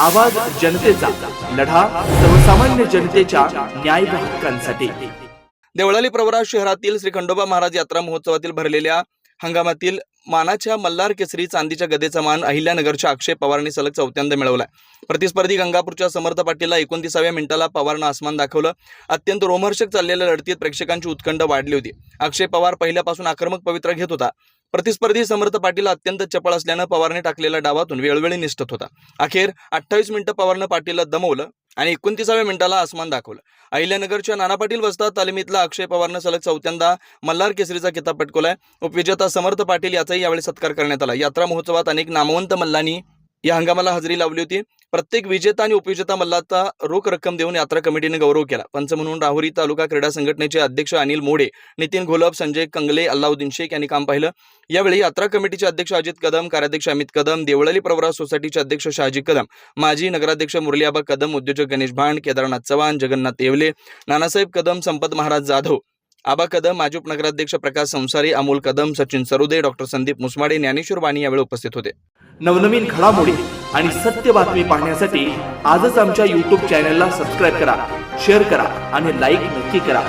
आवाज जनतेचा लढा सर्वसामान्य जनतेच्या न्याय हक्कांसाठी. देवळाली प्रवरा शहरातील श्री खंडोबा महाराज यात्रा महोत्सवातील भरलेल्या हंगामातील मानाच्या मल्हार केसरी चांदीच्या गदेचा मान अहिल्यानगरच्या अक्षय पवारने सलग चौथ्यांदा मिळवला प्रतिस्पर्धी गंगापूरच्या समर्थ पाटीलला एकोणतीसाव्या मिनिटाला पवारनं आसमान दाखवलं. अत्यंत रोमहर्षक चाललेल्या लढतीत प्रेक्षकांची उत्कंठ वाढली होती. अक्षय पवार पहिल्यापासून आक्रमक पवित्रा घेत होता. प्रतिस्पर्धी समर्थ पाटील अत्यंत चपळ असल्यानं पवारने टाकलेल्या डावातून वेळोवेळी निष्ठत होता. अखेर अठ्ठावीस मिनिटं पवारनं पाटीलला दमवलं आणि एकोणतीसाव्या मिनिटाला आसमान दाखवलं. अहिल्यानगरच्या नाना पाटील वस्ता तालिमीतला अक्षय पवारनं सलग चौथ्यांदा मल्हार केसरीचा किताब पटकवलाय. उपविजेता समर्थ पाटील याचाही यावेळी सत्कार करण्यात आला. यात्रा महोत्सवात अनेक नामवंत मल्लांनी या हंगामाला हजेरी लावली होती. प्रत्येक विजेता आणि उपविजेता मल्लाचा रोख रक्कम देऊन यात्रा कमिटीने गौरव केला. पंच म्हणून राहुरी तालुका क्रीडा संघटनेचे अध्यक्ष अनिल मोडे नितीन घोलप संजय कंगले अल्लाउद्दीन शेख यांनी काम पाहिलं. यावेळी यात्रा कमिटीचे अध्यक्ष अजित कदम कार्याध्यक्ष अमित कदम देवळाली प्रवरा सोसायटीचे अध्यक्ष शहाजी कदम माजी नगराध्यक्ष मुरलीआबा कदम उद्योजक गणेश भांड केदारनाथ चव्हाण जगन्नाथ येवले नानासाहेब कदम संपत महाराज जाधव आबा कदम माजी उपनगराध्यक्ष प्रकाश संसारी अमोल कदम सचिन सरुदे डॉक्टर संदीप मुसमाडे ज्ञानेश्वर वाणी यावेळी उपस्थित होते. नवनवीन घडामोडी आणि सत्य बातमी पाहण्यासाठी आजच आमच्या यूट्यूब चॅनलला सबस्क्राईब करा शेअर करा आणि लाईक नक्की करा.